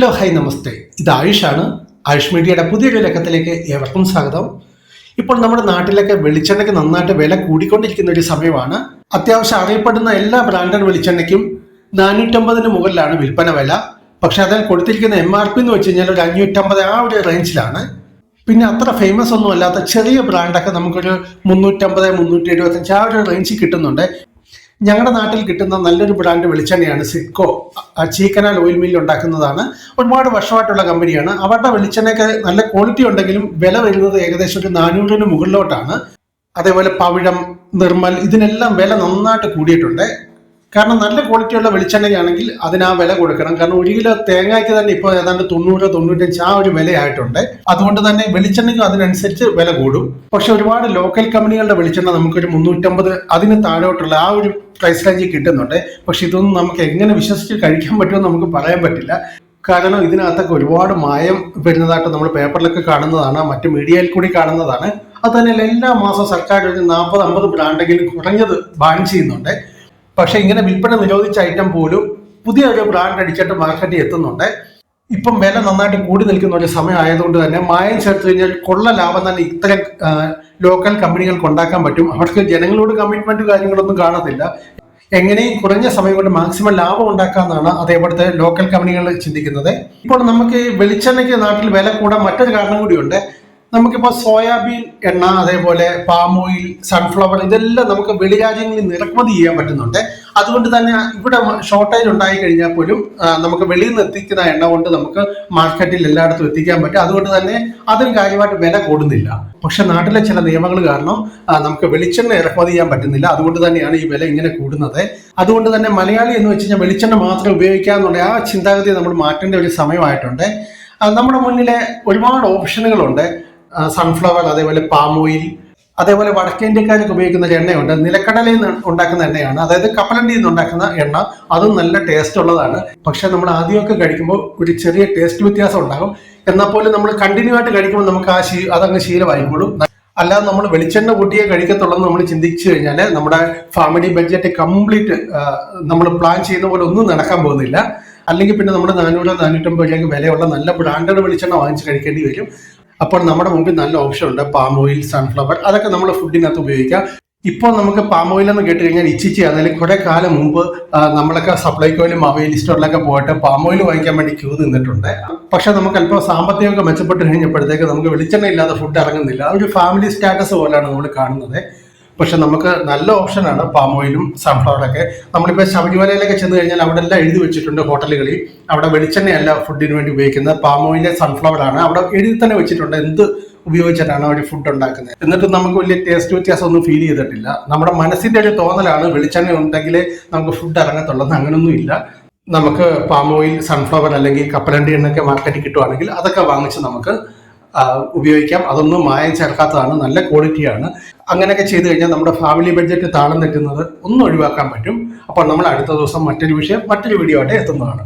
Hello high നമസ്തേ. ഇത് ആയുഷാണ്. ആയുഷ് മീഡിയയുടെ പുതിയൊരു ലക്കത്തിലേക്ക് ഏവർക്കും സ്വാഗതം. ഇപ്പോൾ നമ്മുടെ നാട്ടിലൊക്കെ വെളിച്ചെണ്ണയ്ക്ക് നന്നായിട്ട് വില കൂടിക്കൊണ്ടിരിക്കുന്ന ഒരു സമയമാണ്. അത്യാവശ്യം അറിയപ്പെടുന്ന എല്ലാ ബ്രാൻഡഡ് വെളിച്ചെണ്ണയ്ക്കും നാനൂറ്റമ്പതിന് മുകളിലാണ് വിൽപ്പന വില. പക്ഷെ അതിൽ കൊടുത്തിരിക്കുന്ന എം ആർ പി എന്ന് വെച്ച് കഴിഞ്ഞാൽ ഒരു അഞ്ഞൂറ്റമ്പത് ആ ഒരു റേഞ്ചിലാണ്. പിന്നെ അത്ര ഫേമസ് ഒന്നും അല്ലാത്ത ചെറിയ ബ്രാൻഡൊക്കെ നമുക്കൊരു മുന്നൂറ്റമ്പത് മുന്നൂറ്റി എഴുപത്തഞ്ച് ആ ഒരു റേഞ്ചിൽ കിട്ടുന്നുണ്ട്. ഞങ്ങളുടെ നാട്ടിൽ കിട്ടുന്ന നല്ലൊരു ബ്രാൻഡ് വെളിച്ചെണ്ണയാണ് സിഡ്കോ. ചീക്കനാൽ ഓയിൽ മില്ല് ഉണ്ടാക്കുന്നതാണ്. ഒരുപാട് വർഷമായിട്ടുള്ള കമ്പനിയാണ്. അവരുടെ വെളിച്ചെണ്ണയ്ക്ക് നല്ല ക്വാളിറ്റി ഉണ്ടെങ്കിലും വില വരുന്നത് ഏകദേശം ഒരു നാനൂറിന് മുകളിലോട്ടാണ്. അതേപോലെ പവിഴം നിർമ്മൽ ഇതിനെല്ലാം വില നന്നായിട്ട് കൂടിയിട്ടുണ്ട്. കാരണം നല്ല ക്വാളിറ്റിയുള്ള വെളിച്ചെണ്ണയാണെങ്കിൽ അതിന് ആ വില കൊടുക്കണം. കാരണം ഒരു കിലോ തേങ്ങയ്ക്ക് തന്നെ ഇപ്പോൾ ഏതാണ്ട് തൊണ്ണൂറ് തൊണ്ണൂറ്റഞ്ച് ആ ഒരു വിലയായിട്ടുണ്ട്. അതുകൊണ്ട് തന്നെ വെളിച്ചെണ്ണയ്ക്കും അതിനനുസരിച്ച് വില കൂടും. പക്ഷെ ഒരുപാട് ലോക്കൽ കമ്പനികളുടെ വെളിച്ചെണ്ണ നമുക്കൊരു മുന്നൂറ്റമ്പത് അതിന് താഴോട്ടുള്ള ആ ഒരു പ്രൈസ് റേഞ്ചിൽ കിട്ടുന്നുണ്ട്. പക്ഷെ ഇതൊന്നും നമുക്ക് എങ്ങനെ വിശ്വസിച്ച് കഴിക്കാൻ പറ്റുമെന്ന് നമുക്ക് പറയാൻ പറ്റില്ല. കാരണം ഇതിനകത്തൊക്കെ ഒരുപാട് മായം വരുന്നതായിട്ട് നമ്മൾ പേപ്പറിലൊക്കെ കാണുന്നതാണ്. മറ്റ് മീഡിയയിൽ കൂടി കാണുന്നതാണ്. അത് തന്നെയല്ല എല്ലാ മാസവും സർക്കാർ ഒരു നാൽപ്പത് അമ്പത് ബ്രാൻഡെങ്കിലും കുറഞ്ഞത് ബാൻ ചെയ്യുന്നുണ്ട്. പക്ഷെ ഇങ്ങനെ വിൽപ്പന നിരോധിച്ച ഐറ്റം പോലും പുതിയ ഒരു ബ്രാൻഡ് അടിച്ചിട്ട് മാർക്കറ്റിൽ എത്തുന്നുണ്ട്. ഇപ്പം വില നന്നായിട്ട് കൂടി നിൽക്കുന്ന ഒരു സമയം ആയതുകൊണ്ട് തന്നെ മായം ചേർത്ത് കഴിഞ്ഞാൽ കൊള്ള ലാഭം തന്നെ ഇത്തരം ലോക്കൽ കമ്പനികൾക്ക് ഉണ്ടാക്കാൻ പറ്റും. അവർക്ക് ജനങ്ങളോട് കമ്മിറ്റ്മെന്റ് കാര്യങ്ങളൊന്നും കാണത്തില്ല. എങ്ങനെയും കുറഞ്ഞ സമയം കൊണ്ട് മാക്സിമം ലാഭം ഉണ്ടാക്കാമെന്നാണ് അതേപോലത്തെ ലോക്കൽ കമ്പനികൾ ചിന്തിക്കുന്നത്. ഇപ്പോൾ നമുക്ക് വെളിച്ചെണ്ണയ്ക്ക് നാട്ടിൽ വില കൂടാൻ മറ്റൊരു കാരണം കൂടിയുണ്ട്. നമുക്കിപ്പോൾ സോയാബീൻ എണ്ണ അതേപോലെ പാം ഓയിൽ സൺഫ്ലവർ ഇതെല്ലാം നമുക്ക് വെളിരാജ്യങ്ങളിൽ നിന്ന് ഇറക്കുമതി ചെയ്യാൻ പറ്റുന്നുണ്ട്. അതുകൊണ്ട് തന്നെ ഇവിടെ ഷോർട്ടേജ് ഉണ്ടായി കഴിഞ്ഞാൽ പോലും നമുക്ക് വെളിയിൽ നിന്ന് എത്തിക്കുന്ന എണ്ണ കൊണ്ട് നമുക്ക് മാർക്കറ്റിൽ എല്ലായിടത്തും എത്തിക്കാൻ പറ്റും. അതുകൊണ്ട് തന്നെ അതിന് കാര്യമായിട്ട് വില കൂടുന്നില്ല. പക്ഷെ നാട്ടിലെ ചില നിയമങ്ങൾ കാരണം നമുക്ക് വെളിച്ചെണ്ണ ഇറക്കുമതി ചെയ്യാൻ പറ്റുന്നില്ല. അതുകൊണ്ട് തന്നെയാണ് ഈ വില ഇങ്ങനെ കൂടുന്നത്. അതുകൊണ്ട് തന്നെ മലയാളി എന്ന് വെച്ച് കഴിഞ്ഞാൽ വെളിച്ചെണ്ണ മാത്രം ഉപയോഗിക്കാന്നുള്ള ആ ചിന്താഗതി നമ്മൾ മാറ്റേണ്ട ഒരു സമയമായിട്ടുണ്ട്. നമ്മുടെ മുന്നിലെ ഒരുപാട് ഓപ്ഷനുകളുണ്ട് സൺഫ്ലവർ അതേപോലെ പാം ഓയിൽ അതേപോലെ വടക്കേന്ത്യക്കാർക്ക് ഉപയോഗിക്കുന്ന ഒരു എണ്ണയുണ്ട്. നിലക്കടലയിൽ നിന്ന് ഉണ്ടാക്കുന്ന എണ്ണയാണ്. അതായത് കപ്പലണ്ടിയിൽ നിന്ന് ഉണ്ടാക്കുന്ന എണ്ണ. അതും നല്ല ടേസ്റ്റ് ഉള്ളതാണ്. പക്ഷെ നമ്മൾ ആദ്യമൊക്കെ കഴിക്കുമ്പോൾ ഒരു ചെറിയ ടേസ്റ്റ് വ്യത്യാസം ഉണ്ടാകും. എന്നാൽ പോലും നമ്മൾ കണ്ടിന്യൂ ആയിട്ട് കഴിക്കുമ്പോൾ നമുക്ക് ആ ശീ അതങ്ങ് ശീലമായിക്കോളും. അല്ലാതെ നമ്മൾ വെളിച്ചെണ്ണ കൂട്ടിയേ കഴിക്കത്തുള്ളൂ നമ്മൾ ചിന്തിച്ചു കഴിഞ്ഞാൽ നമ്മുടെ ഫാമിലി ബഡ്ജറ്റ് കംപ്ലീറ്റ് നമ്മൾ പ്ലാൻ ചെയ്യുന്ന പോലെ ഒന്നും നടക്കാൻ പോകുന്നില്ല. അല്ലെങ്കിൽ പിന്നെ നമ്മുടെ നാനൂറ് നാനൂറ്റമ്പത് രൂപയ്ക്ക് വിലയുള്ള നല്ല ബ്രാൻഡഡ് വെളിച്ചെണ്ണ വാങ്ങിച്ച് കഴിക്കേണ്ടി വരും. അപ്പോൾ നമ്മുടെ മുമ്പിൽ നല്ല ഓപ്ഷൻ ഉണ്ട്. പാം ഓയിൽ സൺഫ്ലവർ അതൊക്കെ നമ്മൾ ഫുഡിനകത്ത് ഉപയോഗിക്കാം ഇപ്പോൾ നമുക്ക് പാം ഓയിൽ എന്ന് കേട്ട് കഴിഞ്ഞാൽ ഇച്ചിച്ചി അതായത് കുറെ കാലം മുമ്പ് നമ്മളൊക്കെ സപ്ലൈക്കോയിലും അവയിൽ സ്റ്റോറിലൊക്കെ പോയിട്ട് പാം ഓയിൽ വാങ്ങിക്കാൻ വേണ്ടി ക്യൂ നിന്നിട്ടുണ്ട്. പക്ഷെ നമുക്ക് അല്പം സാമ്പത്തികമൊക്കെ മെച്ചപ്പെട്ട് കഴിഞ്ഞപ്പോഴത്തേക്ക് നമുക്ക് വെളിച്ചെണ്ണ ഇല്ലാതെ ഫുഡ് ഇറങ്ങുന്നില്ല. ഒരു ഫാമിലി സ്റ്റാറ്റസ് പോലെയാണ് നമ്മൾ കാണുന്നത്. പക്ഷെ നമുക്ക് നല്ല ഓപ്ഷനാണ് പാം ഓയിലും സൺഫ്ലവറൊക്കെ നമ്മളിപ്പോൾ ശബരിമലയിലൊക്കെ ചെന്ന് കഴിഞ്ഞാൽ അവിടെ എല്ലാം എഴുതി വെച്ചിട്ടുണ്ട് ഹോട്ടലുകളിൽ. അവിടെ വെളിച്ചെണ്ണയല്ല ഫുഡിന് വേണ്ടി ഉപയോഗിക്കുന്നത്. പാം ഓയിലെ സൺഫ്ലവറാണ് അവിടെ എഴുതി തന്നെ വെച്ചിട്ടുണ്ട് എന്ത് ഉപയോഗിച്ചിട്ടാണ് അവർ ഫുഡ് ഉണ്ടാക്കുന്നത്. എന്നിട്ടും നമുക്ക് വലിയ ടേസ്റ്റ് വ്യത്യാസം ഒന്നും ഫീൽ ചെയ്തിട്ടില്ല. നമ്മുടെ മനസ്സിന്റെ ഒരു തോന്നലാണ് വെളിച്ചെണ്ണ ഉണ്ടെങ്കിലേ നമുക്ക് ഫുഡ് ഇറങ്ങത്തുള്ളത് അങ്ങനൊന്നും ഇല്ല. നമുക്ക് പാം ഓയിൽ സൺഫ്ലവർ അല്ലെങ്കിൽ കപ്പലണ്ടി എണ്ണൊക്കെ മാർക്കറ്റിൽ കിട്ടുവാണെങ്കിൽ അതൊക്കെ വാങ്ങിച്ച് നമുക്ക് ഉപയോഗിക്കാം. അതൊന്നും മായം ചേർക്കാത്തതാണ്. നല്ല ക്വാളിറ്റിയാണ് അങ്ങനെയൊക്കെ ചെയ്തു കഴിഞ്ഞാൽ നമ്മുടെ ഫാമിലി ബഡ്ജറ്റ് താളം തെറ്റുന്നത് ഒന്നും ഒഴിവാക്കാൻ പറ്റും. അപ്പോൾ നമ്മൾ അടുത്ത ദിവസം മറ്റൊരു വിഷയം മറ്റൊരു വീഡിയോ ആയിട്ട് എത്തുന്നതാണ്.